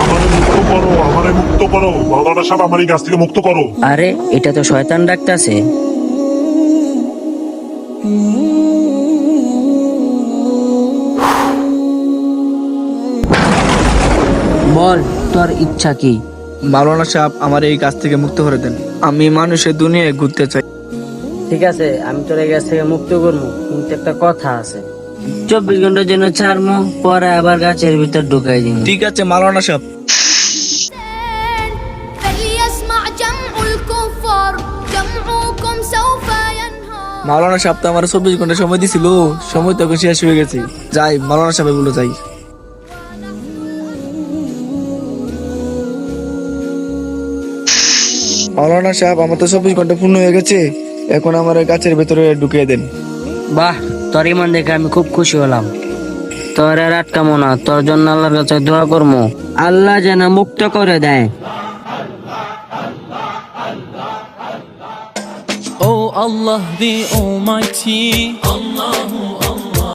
আমারে মুক্ত করো আমারে মুক্ত করো। মাওলানা সাহেব আমার এই গাছ থেকে মুক্ত করো। আরে এটা তো শয়তান ডাকতাছে। বল তোর ইচ্ছা কি? মাওলানা সাহেব আমার এই কাজ থেকে মুক্ত করে দেন। আমি মানুষের দুনিয়ায় ঘুরতে চাই। ঠিক আছে আমি তোর এই গাছ থেকে মুক্ত করব। কিন্তু একটা কথা আছে। চব্বিশ ঘণ্টার জন্য ছাড়মো পরে আবার গাছের ভিতর ঢুকাই দিন ঠিক আছে মালানা সব মাওলানা সাহেব তো আমার চব্বিশ ঘণ্টা সময় দিছিল সময় তো শেষ হয়ে গেছে। যাই মাওলানা সাহেব বলে যাই। মাওলানা সাহেব আমার তো চব্বিশ ঘণ্টা পূর্ণ হয়ে গেছে। এখন আমার গাছের ভেতরে ঢুকিয়ে দেন। বাহ তোর ইমান দেখে আমি খুব খুশি হলাম। তোর আর আটকামো না তোর জন্য আল্লাহর কাছে দোয়া করব আল্লাহ যেন মুক্ত করে দেয়। Oh Allah the Almighty, Allah